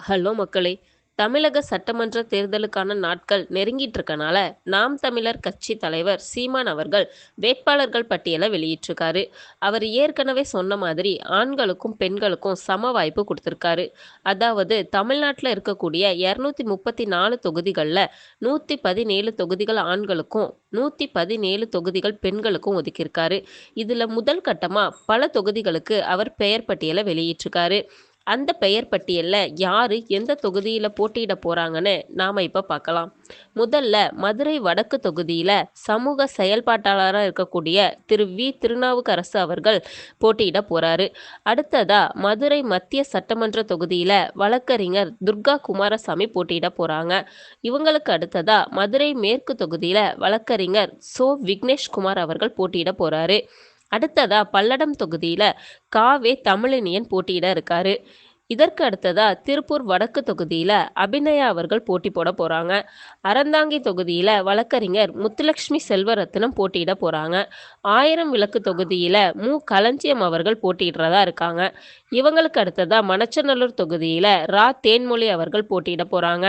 Hello மக்களே! தமிழக சட்டமன்ற தேர்தலுக்கான நாட்கள் நெருங்கிட்டு இருக்கனால, நாம் தமிழர் கட்சி தலைவர் சீமான் அவர்கள் வேட்பாளர்கள் பட்டியலை வெளியிட்டிருக்காரு. அவர் ஏற்கனவே சொன்ன மாதிரி ஆண்களுக்கும், பெண்களுக்கும் சம வாய்ப்பு கொடுத்துருக்காரு அதாவது தமிழ்நாட்டில் இருக்கக்கூடிய இரநூத்தி முப்பத்தி நாலு தொகுதிகளில் நூற்றி பதினேழு தொகுதிகள் ஆண்களுக்கும், 117 தொகுதிகள் பெண்களுக்கும் ஒதுக்கியிருக்காரு. இதில் முதல் கட்டமாக பல தொகுதிகளுக்கு அவர் பெயர் பட்டியலை வெளியிட்டிருக்காரு. அந்த பெயர் பட்டியலில் யார் எந்த தொகுதியில் போட்டியிட போகிறாங்கன்னு நாம் இப்போ பார்க்கலாம். முதல்ல மதுரை வடக்கு தொகுதியில் சமூக செயல்பாட்டாளராக இருக்கக்கூடிய திரு வி. திருநாவுக்கரசு அவர்கள் போட்டியிட போகிறாரு அடுத்ததாக மதுரை மத்திய சட்டமன்ற தொகுதியில் வழக்கறிஞர் துர்கா குமாரசாமி போட்டியிட போகிறாங்க இவங்களுக்கு அடுத்ததாக மதுரை மேற்கு தொகுதியில் வழக்கறிஞர் சோ. விக்னேஷ்குமார் அவர்கள் போட்டியிட போகிறாரு அடுத்ததா பல்லடம் தொகுதியில் காவே தமிழினியன் போட்டியிட இருக்காரு. இதற்கு அடுத்ததா திருப்பூர் வடக்கு தொகுதியில அபிநயா அவர்கள் போட்டி போட போறாங்க. அறந்தாங்கி தொகுதியில வழக்கறிஞர் முத்துலட்சுமி செல்வரத்னம் போட்டியிட போறாங்க. ஆயிரம் விளக்கு தொகுதியில மு. களஞ்சியம் அவர்கள் போட்டியிடுறதா இருக்காங்க. இவங்களுக்கு அடுத்ததா மணச்சநல்லூர் தொகுதியில ரா. தேன்மொழி அவர்கள் போட்டியிட போறாங்க.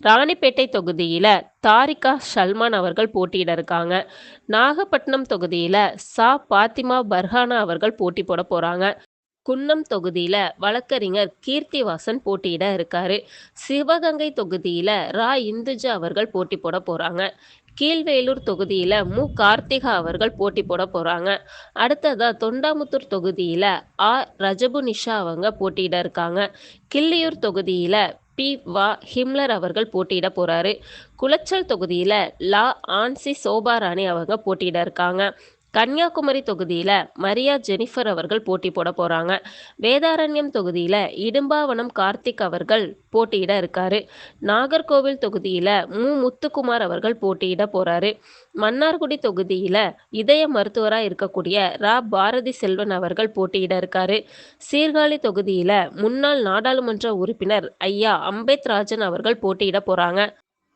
ராணிப்பேட்டை தொகுதியில தாரிகா ஷல்மான் அவர்கள் போட்டியிட இருக்காங்க. நாகப்பட்டினம் தொகுதியில சா பாத்திமா பர்ஹானா அவர்கள் போட்டி போட போறாங்க. குன்னம் தொகுதியில வழக்கறிஞர் கீர்த்திவாசன் போட்டியிட இருக்காரு. சிவகங்கை தொகுதியில ரா. இந்துஜா அவர்கள் போட்டி போட போறாங்க. கீழ்வேலூர் தொகுதியில மு. கார்த்திகா அவர்கள் போட்டி போட போறாங்க. அடுத்ததா தொண்டாமுத்தூர் தொகுதியில ஆ. ரஜபுனிஷா அவங்க போட்டியிட இருக்காங்க. கிள்ளியூர் தொகுதியில பி. வா ஹிம்லர் அவர்கள் போட்டியிட போறாரு. குளச்சல் தொகுதியில லா. ஆன்சி சோபாராணி அவங்க போட்டியிட இருக்காங்க. கன்னியாகுமரி தொகுதியில் மரியா ஜெனிஃபர் அவர்கள் போட்டி போட போகிறாங்க வேதாரண்யம் தொகுதியில் இடும்பாவனம் கார்த்திக் அவர்கள் போட்டியிட இருக்காரு. நாகர்கோவில் தொகுதியில் மு. முத்துக்குமார் அவர்கள் போட்டியிட போகிறாரு மன்னார்குடி தொகுதியில் இதய மருத்துவராக இருக்கக்கூடிய ரா. பாரதி செல்வன் அவர்கள் போட்டியிட இருக்காரு. சீர்காழி தொகுதியில் முன்னாள் நாடாளுமன்ற உறுப்பினர் ஐயா. அம்பேத்ராஜன் அவர்கள் போட்டியிட போகிறாங்க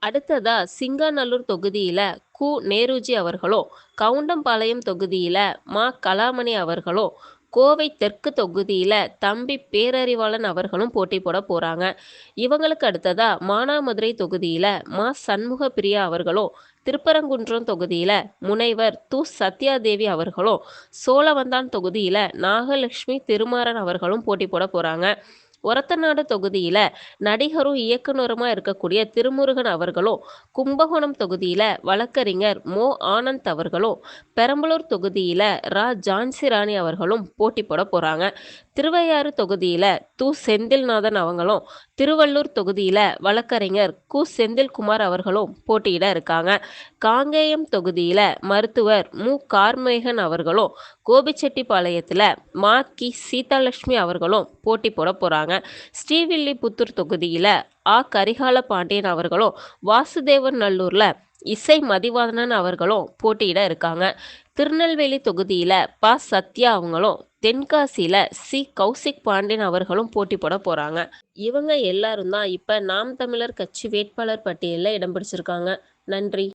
அடுத்ததா சிங்காநல்லூர் தொகுதியில கு. நேருஜி அவர்களோ கவுண்டம்பாளையம் தொகுதியில் மா கலாமணி அவர்களோ கோவை தெற்கு தொகுதியில் தம்பி பேரறிவாளன் அவர்களும் போட்டி போட போகிறாங்க இவங்களுக்கு அடுத்ததாக மானாமதுரை தொகுதியில் மா சண்முக சண்முகப்பிரியா அவர்களும், திருப்பரங்குன்றம் தொகுதியில் முனைவர் து. சத்யாதேவி அவர்களும், சோழவந்தான் தொகுதியில் நாகலட்சுமி திருமாறன் அவர்களும் போட்டி போட போகிறாங்க ஒரத்தநாடு தொகுதியில் நடிகரும், இயக்குனருமா இருக்கக்கூடிய திருமுருகன் அவர்களும், கும்பகோணம் தொகுதியில் வழக்கறிஞர் மோ. ஆனந்த் அவர்களும், பெரம்பலூர் தொகுதியில் ரா. ஜான்சிராணி அவர்களும் போட்டி போட போகிறாங்க திருவையாறு தொகுதியில் து. செந்தில்நாதன் அவங்களும், திருவள்ளூர் தொகுதியில் வழக்கறிஞர் கு. செந்தில்குமார் அவர்களும் போட்டியிட இருக்காங்க. காங்கேயம் தொகுதியில் மருத்துவர் மு. கார்மேகன் அவர்களும், கோபிச்செட்டிப்பாளையத்தில் மா கி. சீதாலட்சுமி அவர்களும் போட்டி போட போகிறாங்க ஸ்ரீவில்லிபுத்தூர் தொகுதியில் ஆ. கரிகால பாண்டியன் அவர்களும், வாசுதேவன் நல்லூரில் இசை மதிவாதனன் அவர்களும் போட்டியிட இருக்காங்க. திருநெல்வேலி தொகுதியில் ப. சத்யா அவங்களும், தென்காசியில் சி. கௌசிக் பாண்டியன் அவர்களும் போட்டி போட போகிறாங்க இவங்க எல்லாரும் தான் இப்போ நாம் தமிழர் கட்சி வேட்பாளர் பட்டியலில் இடம் பிடிச்சிருக்காங்க. நன்றி.